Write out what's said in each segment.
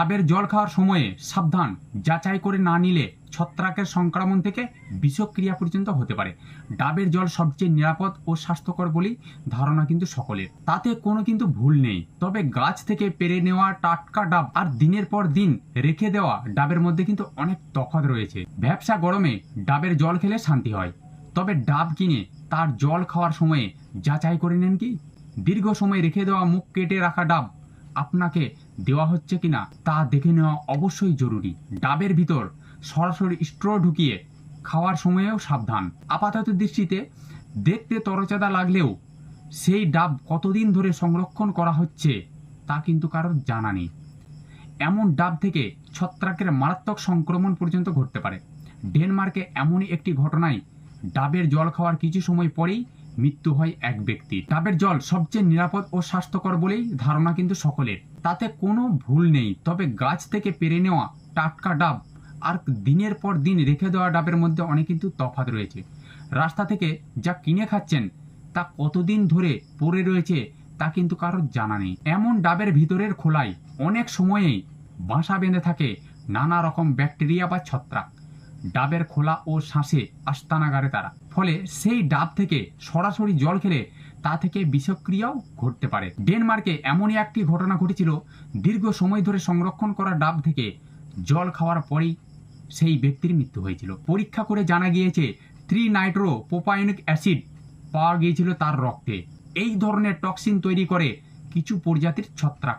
ডাবের জল খাওয়ার সময়ে সাবধান। যাচাই করে না নিলে ছত্রাকের সংক্রমণ থেকে বিষক্রিয়া পর্যন্ত হতে পারে। ডাবের জল সবচেয়ে নিরাপদ ও স্বাস্থ্যকর বলেই ধারণা কিন্তু সকলের। তাতে কোনো কিন্তু ভুল নেই। তবে গাছ থেকে পেরে নেওয়া টাটকা ডাব আর দিনের পর দিন রেখে দেওয়া ডাবের মধ্যে কিন্তু অনেক তফাৎ রয়েছে। ব্যবসা গরমে ডাবের জল খেলে শান্তি হয়। তবে ডাব কিনে তার জল খাওয়ার সময়ে যাচাই করে নেন কি? দীর্ঘ সময় রেখে দেওয়া মুখ কেটে রাখা ডাব আপনাকে দেওয়া হচ্ছে কিনা তা দেখে নেওয়া অবশ্যই জরুরি। ডাবের ভিতর সরাসরি স্ট্র ঢুকিয়ে খাওয়ার সময়েও সাবধান। আপাতত দৃষ্টিতে দেখতে তরচাদা লাগলেও সেই ডাব কতদিন ধরে সংরক্ষণ করা হচ্ছে তা কিন্তু কারোর জানা নেই। এমন ডাব থেকে ছত্রাকের মারাত্মক সংক্রমণ পর্যন্ত ঘটতে পারে। ডেনমার্কে এমনই একটি ঘটনায় ডাবের জল খাওয়ার কিছু সময় পরেই মৃত্যু হয় এক ব্যক্তির ডাবের জল সবচেয়ে নিরাপদ ও স্বাস্থ্যকর বলেই ধারণা কিন্তু সকলের। তাতে কোনো ভুল নেই, তবে গাছ থেকে পেরে নেওয়া টাটকা ডাব আর দিনের পর দিন রেখে দেওয়া ডাবের মধ্যে অনেক কিন্তু তফাৎ রয়েছে। রাস্তা থেকে যা কিনে খাচ্ছেন, তা কতদিন ধরে পড়ে রয়েছে তা কিন্তু কারোর জানা নেই। এমন ডাবের ভিতরের খোলায় অনেক সময়েই বাসা বেঁধে থাকে নানা রকম ব্যাকটেরিয়া বা ছত্রাক। ডাবের খোলা ও শ্বাসে আস্তানাগারে তারা। ফলে সেই ডাব থেকে সরাসরি জল খেলে তা থেকে বিষক্রিয়াও ঘটতে পারে। ডেনমার্কে এমনই একটি ঘটনা ঘটেছিল দীর্ঘ সময় ধরে সংরক্ষণ করা ডাব থেকে জল খাওয়ার পরেই সেই ব্যক্তির মৃত্যু হয়েছিল। পরীক্ষা করে জানা গিয়েছে থ্রি নাইট্রো পোপায়নিক অ্যাসিড পাওয়া গিয়েছিল তার রক্তে। এই ধরনের টক্সিন তৈরি করে কিছু প্রজাতির ছত্রাক।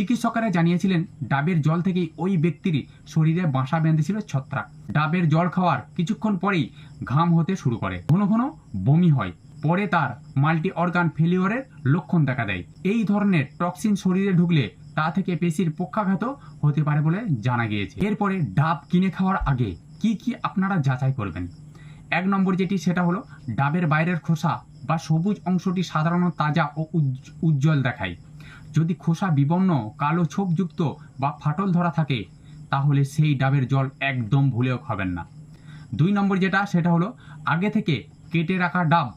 চিকিৎসকেরা জানিয়েছিলেন, ডাবের জল থেকেই ওই ব্যক্তির শরীরে বাসা বেঁধেছিল ছত্রাক। ডাবের জল খাওয়ার কিছুক্ষণ পরেই ঘাম হতে শুরু করে। ঘন ঘন বমি হয়। পরে তার মাল্টি অর্গান ফেলিওরের লক্ষণ দেখা দেয়। এই ধরনের টক্সিন শরীরে ঢুকলে তা থেকে পেশির পক্ষাঘাত হতে পারে বলে জানা গিয়েছে। এরপরে ডাব কিনে খাওয়ার আগে কি কি আপনারা যাচাই করবেন? এক নম্বর যেটি, সেটা হলো, ডাবের বাইরের খোসা বা সবুজ অংশটি সাধারণত তাজা ও উজ্জ- উজ্জ্বল দেখায়। যদি খোসা বিবর্ণ, কালো ছোপযুক্ত বা ফাটল ধরা থাকে, তাহলে সেই ডাবের জল একদম ভুলেও খাবেন না। দুই নম্বর যেটা, সেটা হলো, আগে থেকে কেটে রাখা ডাব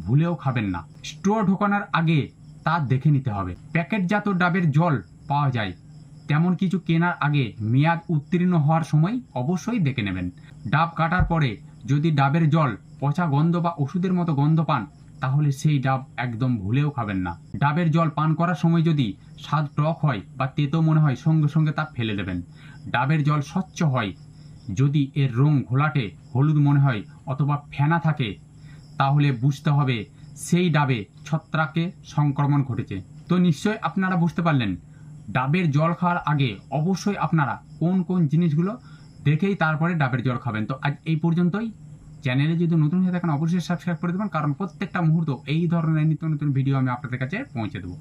ভুলেও খাবেন না। স্টোর ঢোকানোর আগে তা দেখে নিতে হবে। প্যাকেটজাত ডাবের জল পাওয়া যায়। তেমন কিছু কেনার আগে মেয়াদ উত্তীর্ণ হওয়ার সময় অবশ্যই দেখে নেবেন। ডাব কাটার পরে যদি ডাবের জল পচা গন্ধ বা ওষুধের মতো গন্ধ পান তাহলে সেই ডাব একদম ভুলেও খাবেন না। ডাবের জল পান করার সময় যদি স্বাদ টক হয় বা তেতো মনে হয়, সঙ্গে সঙ্গে তা ফেলে দেবেন। ডাবের জল স্বচ্ছ হয়। যদি এর রং ঘোলাটে, হলুদ মনে হয় অথবা ফেনা থাকে, তাহলে বুঝতে হবে সেই ডাবে ছত্রাকে সংক্রমণ ঘটেছে। তো নিশ্চয় আপনারা বুঝতে পারলেন, ডাবের জল খাওয়ার আগে অবশ্যই আপনারা কোন কোন জিনিসগুলো দেখেই তারপরে ডাবের জল খাবেন। তো আজ এই পর্যন্তই। চ্যানেলে যদি নতুন হয়ে থাকেন, অবশ্যই সাবস্ক্রাইব করে দেবেন। কারণ প্রত্যেকটা মুহূর্ত এই ধরনের নিত্য নতুন ভিডিও আমি আপনাদের কাছে পৌঁছে দেবো।